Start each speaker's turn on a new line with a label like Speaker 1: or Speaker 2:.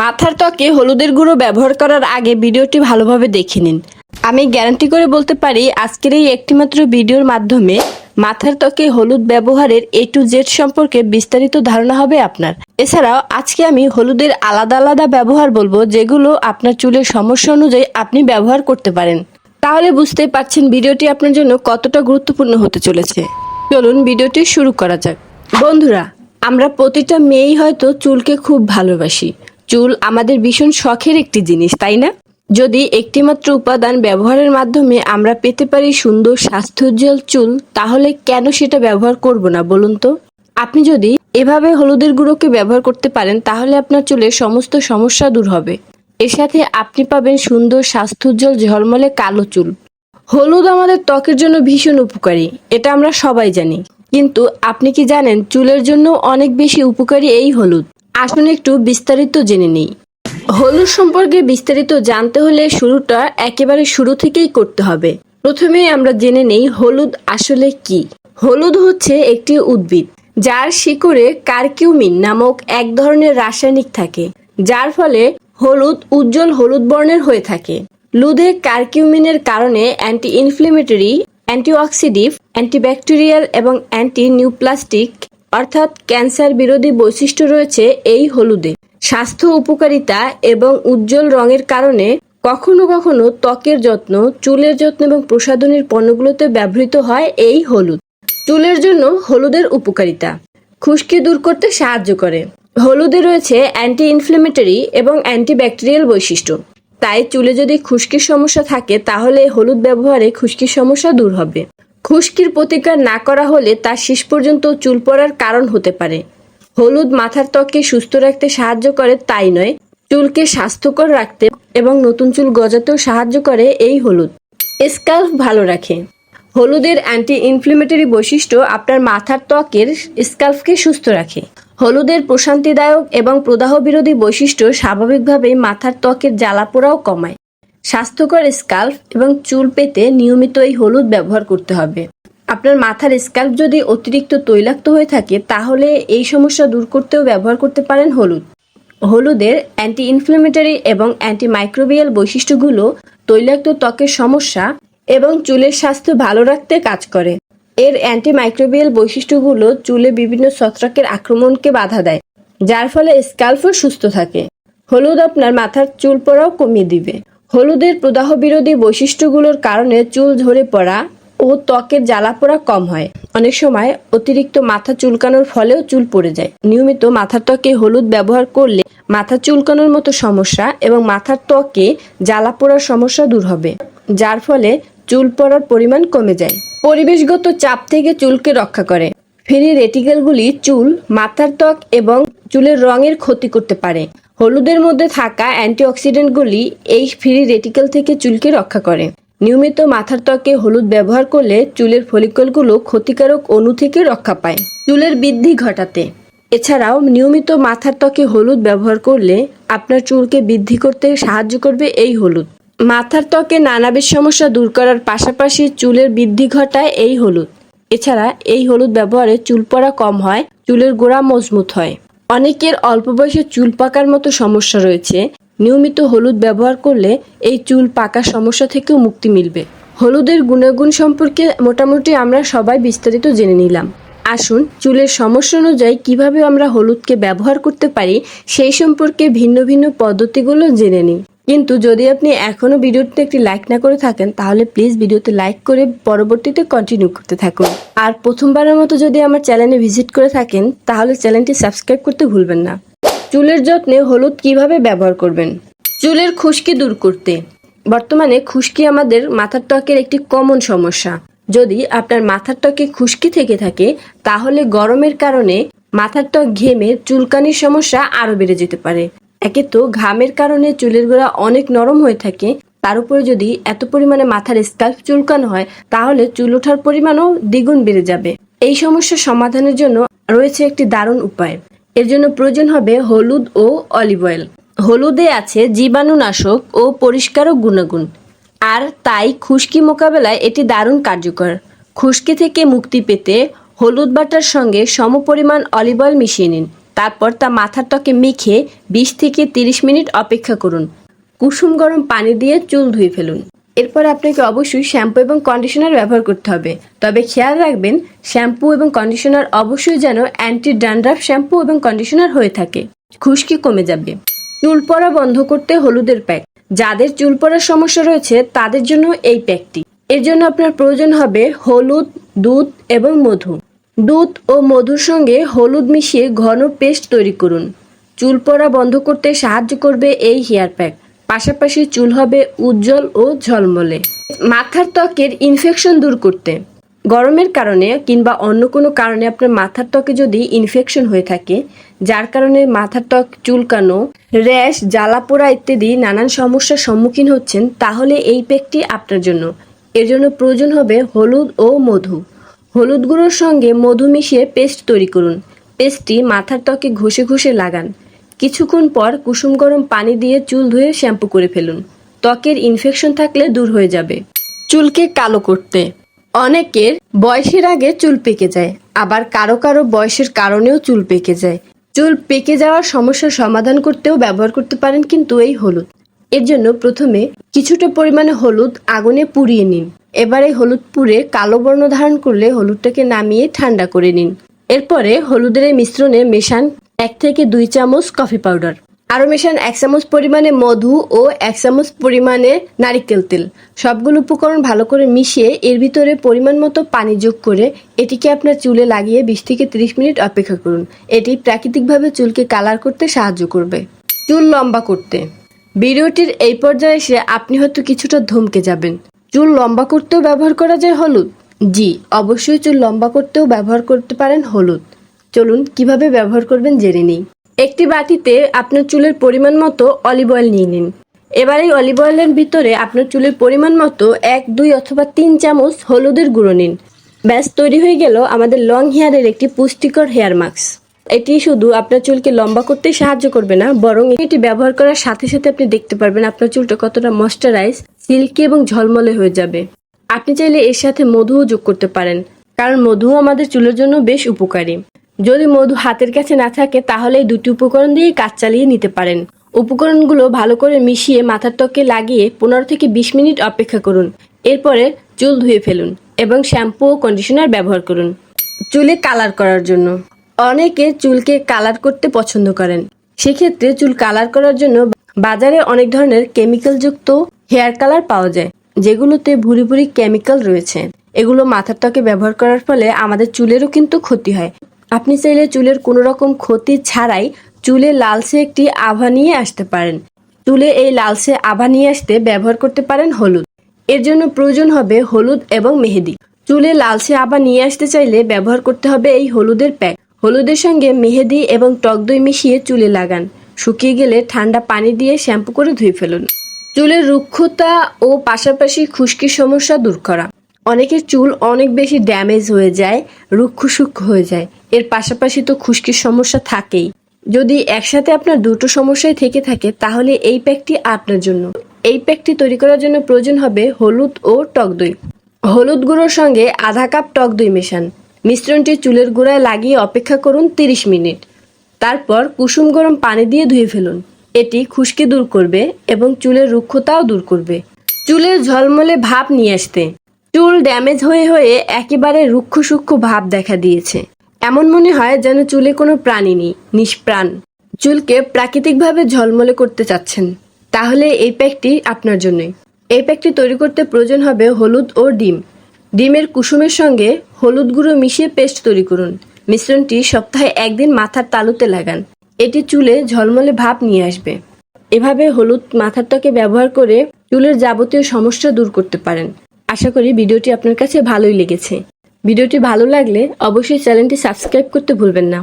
Speaker 1: মাথার ত্বকে হলুদের গুঁড়ো ব্যবহার করার আগে ভিডিওটি ভালোভাবে দেখে নিন। আমি গ্যারান্টি করে বলতে পারি, আজকের এই একটিমাত্র ভিডিওর মাধ্যমে মাথার ত্বকে হলুদ ব্যবহারের এ টু জেড সম্পর্কে বিস্তারিত ধারণা হবে আপনার। এছাড়াও, আজকে আমি হলুদের আলাদা আলাদা ব্যবহার বলব, যেগুলো আপনার চুলের সমস্যা অনুযায়ী আপনি ব্যবহার করতে পারেন। তাহলে বুঝতেই পারছেন ভিডিওটি আপনার জন্য কতটা গুরুত্বপূর্ণ হতে চলেছে। চলুন ভিডিওটি শুরু করা যাক। বন্ধুরা, আমরা প্রতিটা মেয়েই হয়তো চুলকে খুব ভালোবাসি। চুল আমাদের ভীষণ শখের একটি জিনিস, তাই না? যদি একটিমাত্র উপাদান ব্যবহারের মাধ্যমে আমরা পেতে পারি সুন্দর স্বাস্থ্যোজ্জ্বল চুল, তাহলে কেন সেটা ব্যবহার করব না, বলুন তো? আপনি যদি এভাবে হলুদের গুঁড়োকে ব্যবহার করতে পারেন, তাহলে আপনার চুলের সমস্ত সমস্যা দূর হবে। এর সাথে আপনি পাবেন সুন্দর স্বাস্থ্যোজ্জ্বল ঝলমলে কালো চুল। হলুদ আমাদের ত্বকের জন্য ভীষণ উপকারী, এটা আমরা সবাই জানি। কিন্তু আপনি কি জানেন, চুলের জন্য অনেক বেশি উপকারী এই হলুদ? আসুন একটু বিস্তারিত জেনে নিই। হলুদ সম্পর্কে বিস্তারিত জানতে হলে শুরুটা একেবারে শুরু থেকেই করতে হবে। প্রথমে আমরা জেনে নেই হলুদ আসলে কি। হলুদ হচ্ছে একটি উদ্ভিদ, যার শিকড়ে কার্কিউমিন নামক এক ধরনের রাসায়নিক থাকে, যার ফলে হলুদ উজ্জ্বল হলুদ বর্ণের হয়ে থাকে। লুধে কার্কিউমিনের কারণে অ্যান্টি ইনফ্লেমেটরি অ্যান্টিঅক্সিডিভ অ্যান্টিব্যাকটেরিয়াল এবং অ্যান্টি নিউপ্লাস্টিক অর্থাৎ ক্যান্সার বিরোধী বৈশিষ্ট্য রয়েছে এই হলুদে। স্বাস্থ্য উপকারিতা এবং উজ্জ্বল রঙের কারণে কখনো কখনো ত্বকের যত্ন, চুলের যত্ন এবং প্রসাধনীর পণ্যগুলোতে ব্যবহৃত হয় এই হলুদ। চুলের জন্য হলুদের উপকারিতা। খুশকি দূর করতে সাহায্য করে। হলুদে রয়েছে অ্যান্টি ইনফ্লেমেটরি এবং অ্যান্টিব্যাকটেরিয়াল বৈশিষ্ট্য। তাই চুলে যদি খুশকির সমস্যা থাকে, তাহলে হলুদ ব্যবহারে খুশকির সমস্যা দূর হবে। খুশকির প্রতিকার না করা হলে তা শেষ পর্যন্ত চুল পড়ার কারণ হতে পারে। হলুদ মাথার ত্বককে সুস্থ রাখতে সাহায্য করে তাই নয়, চুলকে স্বাস্থ্যকর রাখতে এবং নতুন চুল গজাতেও সাহায্য করে এই হলুদ। স্কাল্প ভালো রাখে। হলুদের অ্যান্টি ইনফ্লেমেটরি বৈশিষ্ট্য আপনার মাথার ত্বকের স্কাল্পকে সুস্থ রাখে। হলুদের প্রশান্তিদায়ক এবং প্রদাহ বিরোধী বৈশিষ্ট্য স্বাভাবিকভাবেই মাথার ত্বকের জ্বালা জ্বালাপোড়াও কমায়। স্বাস্থ্যকর স্কাল্প এবং চুল পেতে নিয়মিত এই হলুদ ব্যবহার করতে হবে। আপনার মাথার স্কাল্প যদি অতিরিক্ত তৈলাক্ত হয়ে থাকে, তাহলে এই সমস্যা দূর করতেও ব্যবহার করতে পারেন হলুদ। হলুদের অ্যান্টি ইনফ্লেমেটরি এবং অ্যান্টি মাইক্রোবিয়াল বৈশিষ্ট্যগুলো তৈলাক্ত ত্বকের সমস্যা এবং চুলের স্বাস্থ্য ভালো রাখতে কাজ করে। এর অ্যান্টি মাইক্রোবিয়াল বৈশিষ্ট্যগুলো চুলে বিভিন্ন ছত্রাকের আক্রমণকে বাধা দেয়, যার ফলে স্কাল্পও সুস্থ থাকে। হলুদ আপনার মাথার চুল পড়াও কমিয়ে দিবে। হলুদের প্রদাহ বিরোধী বৈশিষ্ট্যগুলোর কারণে চুল ঝরে পড়া ও ত্বকের জ্বালা পোড়া কম হয়। অনেক সময় অতিরিক্ত মাথা চুলকানোর ফলেও চুল পড়ে যায়। নিয়মিত মাথার ত্বকে হলুদ ব্যবহার করলে মাথা চুলকানোর মতো সমস্যা এবং মাথার ত্বকে জ্বালা পোড়ার সমস্যা দূর হবে, যার ফলে চুল পড়ার পরিমাণ কমে যায়। পরিবেশগত চাপ থেকে চুলকে রক্ষা করে। ফ্রি রেটিকেলগুলি চুল, মাথার ত্বক এবং চুলের রঙের ক্ষতি করতে পারে। হলুদের মধ্যে থাকা অ্যান্টিঅক্সিডেন্টগুলি এই ফ্রি রেটিকেল থেকে চুলকে রক্ষা করে। নিয়মিত মাথার ত্বকে হলুদ ব্যবহার করলে চুলের ফলিকলগুলো ক্ষতিকারক অণু থেকে রক্ষা পায়। চুলের বৃদ্ধি ঘটাতে। এছাড়াও নিয়মিত মাথার ত্বকে হলুদ ব্যবহার করলে আপনার চুলকে বৃদ্ধি করতে সাহায্য করবে এই হলুদ। মাথার ত্বকে নানাবিধ সমস্যা দূর করার পাশাপাশি চুলের বৃদ্ধি ঘটায় এই হলুদ। এছাড়া এই হলুদ ব্যবহারে চুল পড়া কম হয়, চুলের গোড়া মজবুত হয়। অনেকের অল্প বয়সে চুল পাকার মতো সমস্যা রয়েছে। নিয়মিত হলুদ ব্যবহার করলে এই চুল পাকার সমস্যা থেকেও মুক্তি মিলবে। হলুদের গুণাগুণ সম্পর্কে মোটামুটি আমরা সবাই বিস্তারিত জেনে নিলাম। আসুন, চুলের সমস্যা অনুযায়ী কীভাবে আমরা হলুদকে ব্যবহার করতে পারি সেই সম্পর্কে ভিন্ন ভিন্ন পদ্ধতিগুলো জেনে নিই। কিন্তু যদি আপনি এখনও ভিডিওতে একটি লাইক না করে থাকেন, তাহলে প্লিজ ভিডিওতে লাইক করে পরবর্তীতে কন্টিনিউ করতে থাকুন। আর প্রথমবারের মতো যদি আমার চ্যানেলে ভিজিট করে থাকেন, তাহলে চ্যানেলটি সাবস্ক্রাইব করতে ভুলবেন না। চুলের যত্নে হলুদ কীভাবে ব্যবহার করবেন? চুলের খুশকি দূর করতে। বর্তমানে খুশকি আমাদের মাথার ত্বকের একটি কমন সমস্যা। যদি আপনার মাথার ত্বকে খুশকি থেকে থাকে, তাহলে গরমের কারণে মাথার ত্বক ঘেমে চুলকানির সমস্যা আরও বেড়ে যেতে পারে। একে তো ঘামের কারণে চুলের গোড়া অনেক নরম হয়ে থাকে। তার উপরে যদি এত পরিমাণে মাথার স্কাল্প চুলকানো হয়, তাহলে চুল ওঠার পরিমাণও দ্বিগুণ বেড়ে যাবে। এই সমস্যার সমাধানের জন্য রয়েছে একটি দারুণ উপায়। এর জন্য প্রয়োজন হবে হলুদ ও অলিভ অয়েল। হলুদে আছে জীবাণুনাশক ও পরিষ্কারক গুণাগুণ। আর তাই খুশকি মোকাবেলায় এটি দারুণ কার্যকর। খুশকি থেকে মুক্তি পেতে হলুদ বাটার সঙ্গে সমপরিমাণ অলিভ অয়েল মিশিয়ে নিন। তারপর তা মাথার ত্বকে মেখে বিশ থেকে তিরিশ মিনিট অপেক্ষা করুন। কুসুম গরম পানি দিয়ে চুল ধুয়ে ফেলুন। এরপর আপনাকে অবশ্যই শ্যাম্পু এবং কন্ডিশনার ব্যবহার করতে হবে। তবে খেয়াল রাখবেন, শ্যাম্পু এবং কন্ডিশনার অবশ্যই যেন অ্যান্টি ড্যান্ড্রাফ শ্যাম্পু এবং কন্ডিশনার হয়ে থাকে। খুশকি কমে যাবে। চুল পড়া বন্ধ করতে হলুদের প্যাক। যাদের চুল পড়ার সমস্যা রয়েছে, তাদের জন্য এই প্যাকটি। এর জন্য আপনার প্রয়োজন হবে হলুদ, দুধ এবং মধু। দুধ ও মধুর সঙ্গে হলুদ মিশিয়ে ঘন পেস্ট তৈরি করুন। চুল পড়া বন্ধ করতে সাহায্য করবে এই হেয়ার প্যাক। পাশাপাশি চুল হবে উজ্জ্বল ও ঝলমলে। মাথার ত্বকের ইনফেকশন দূর করতে। গরমের কারণে কিংবা অন্য কোনো কারণে আপনার মাথার ত্বকে যদি ইনফেকশন হয়ে থাকে, যার কারণে মাথার ত্বক, চুলকানো, র্যাশ জ্বালা পোড়া ইত্যাদি নানান সমস্যার সম্মুখীন হচ্ছেন, তাহলে এই প্যাকটি আপনার জন্য। এর জন্য প্রয়োজন হবে হলুদ ও মধু। হলুদ গুঁড়োর সঙ্গে মধু মিশিয়ে পেস্ট তৈরি করুন। পেস্টটি মাথার ত্বকে ঘষে ঘষে লাগান। কিছুক্ষণ পর কুসুম গরম পানি দিয়ে চুল ধুয়ে শ্যাম্পু করে ফেলুন। ত্বকের ইনফেকশন থাকলে দূর হয়ে যাবে। চুলকে কালো করতে। অনেকের বয়সের আগে চুল পেকে যায়, আবার কারও কারও বয়সের কারণেও চুল পেকে যায়। চুল পেকে যাওয়ার সমস্যার সমাধান করতেও ব্যবহার করতে পারেন কিন্তু এই হলুদ। এর জন্য প্রথমে কিছুটা পরিমাণে হলুদ আগুনে পুড়িয়ে নিন। এবারে হলুদ পুরে কালো বর্ণ ধারণ করলে হলুদটাকে নামিয়ে ঠান্ডা করে নিন। এরপরে হলুদের মিশ্রণে মেশান এক থেকে দুই চামচ কফি পাউডার। আরও মেশান এক চামচ পরিমাণে মধু ও এক চামচ পরিমাণে নারিকেল তেল। সবগুলো উপকরণ ভালো করে মিশিয়ে এর ভিতরে পরিমাণ মতো পানি যোগ করে এটিকে আপনার চুলে লাগিয়ে বিশ থেকে তিরিশ মিনিট অপেক্ষা করুন। এটি প্রাকৃতিকভাবে চুলকে কালার করতে সাহায্য করবে। চুল লম্বা করতে। ভিডিওটির এই পর্যায়ে এসে আপনি হয়তো কিছুটা ধমকে যাবেন। চুল লম্বা করতেও ব্যবহার করা যায় হলুদ? জি, অবশ্যই চুল লম্বা করতেও ব্যবহার করতে পারেন হলুদ। চলুন, কীভাবে ব্যবহার করবেন জেনে নিই। একটি বাটিতে আপনার চুলের পরিমাণ মতো অলিভ অয়েল নিয়ে নিন। এবার এই অলিভ অয়েলের ভিতরে আপনার চুলের পরিমাণ মতো এক, দুই অথবা তিন চামচ হলুদের গুঁড়ো নিন। ব্যাস, তৈরি হয়ে গেল আমাদের লং হেয়ারের একটি পুষ্টিকর হেয়ার মাস্ক। এটি শুধু আপনার চুলকে লম্বা করতে সাহায্য করবে না, বরং এটি ব্যবহার করার সাথে সাথে আপনি দেখতে পারবেন আপনার চুলটা কতটা ময়শ্চারাইজ সিল্কি এবং ঝলমলে হয়ে যাবে। আপনি চাইলে এর সাথে মধুও যোগ করতে পারেন, কারণ মধু আমাদের চুলের জন্য বেশ উপকারী। যদি মধু হাতের কাছে না থাকে, তাহলে এই দুটি উপকরণ দিয়ে কাজ চালিয়ে নিতে পারেন। উপকরণগুলো ভালো করে মিশিয়ে মাথার ত্বকে লাগিয়ে পনেরো থেকে বিশ মিনিট অপেক্ষা করুন। এরপরে চুল ধুয়ে ফেলুন এবং শ্যাম্পু ও কন্ডিশনার ব্যবহার করুন। চুলে কালার করার জন্য। অনেকে চুলকে কালার করতে পছন্দ করেন। সেক্ষেত্রে চুল কালার করার জন্য বাজারে অনেক ধরনের কেমিক্যালযুক্ত হেয়ার কালার পাওয়া যায়, যেগুলোতে ভুরি ভুরি কেমিক্যাল রয়েছে। এগুলো মাথার ত্বকে ব্যবহার করার ফলে আমাদের চুলেরও কিন্তু ক্ষতি হয়। আপনি চাইলে চুলের কোনো রকম ক্ষতি ছাড়াই চুলে লালসে একটি আভা নিয়ে আসতে পারেন। চুলে এই লালসে আভা নিয়ে আসতে ব্যবহার করতে পারেন হলুদ। এর জন্য প্রয়োজন হবে হলুদ এবং মেহেদি। চুলে লালসে আভা নিয়ে আসতে চাইলে ব্যবহার করতে হবে এই হলুদের প্যাক। হলুদের সঙ্গে মেহেদি এবং টক দই মিশিয়ে চুলে লাগান। শুকিয়ে গেলে ঠান্ডা পানি দিয়ে শ্যাম্পু করে ধুয়ে ফেলুন। চুলের রুক্ষতা ও পাশাপাশি খুশকির সমস্যা দূর করা। অনেকের চুল অনেক বেশি ড্যামেজ হয়ে যায় রুক্ষ সূক্ষ্ম হয়ে যায়। এর পাশাপাশি তো খুশকির সমস্যা থাকেই। যদি একসাথে আপনার দুটো সমস্যাই থেকে থাকে, তাহলে এই প্যাকটি আপনার জন্য। এই প্যাকটি তৈরি করার জন্য প্রয়োজন হবে হলুদ ও টক দই। হলুদ গুঁড়োর সঙ্গে আধা কাপ টক দই মেশান। মিশ্রণটি চুলের গোড়ায় লাগিয়ে অপেক্ষা করুন তিরিশ মিনিট। তারপর কুসুম গরম পানি দিয়ে ধুয়ে ফেলুন। এটি খুশকি দূর করবে এবং চুলের রুক্ষতাও দূর করবে। চুলের ঝলমলে ভাব নিয়ে আসতে। চুল ড্যামেজ হয়ে হয়ে একেবারে রুক্ষ সূক্ষ্ম ভাব দেখা দিয়েছে। এমন মনে হয় যেন চুলে কোনো প্রাণী নেই, নিষ্প্রাণ। চুলকে প্রাকৃতিকভাবে ঝলমলে করতে চাচ্ছেন। তাহলে এই প্যাকটি আপনার জন্যই। এই প্যাকটি তৈরি করতে প্রয়োজন হবে হলুদ ও ডিম। ডিমের কুসুমের সঙ্গে হলুদ গুঁড়ো মিশিয়ে পেস্ট তৈরি করুন। মিশ্রণটি সপ্তাহে একদিন মাথার তালুতে লাগান। এটি চুলে ঝলমলে ভাব নিয়ে আসবে। এভাবে হলুদ মাথার ত্বকে ব্যবহার করে চুলের যাবতীয় সমস্যা দূর করতে পারেন। আশা করি ভিডিওটি আপনার কাছে ভালোই লেগেছে। ভিডিওটি ভালো লাগলে অবশ্যই চ্যানেলটি সাবস্ক্রাইব করতে ভুলবেন না।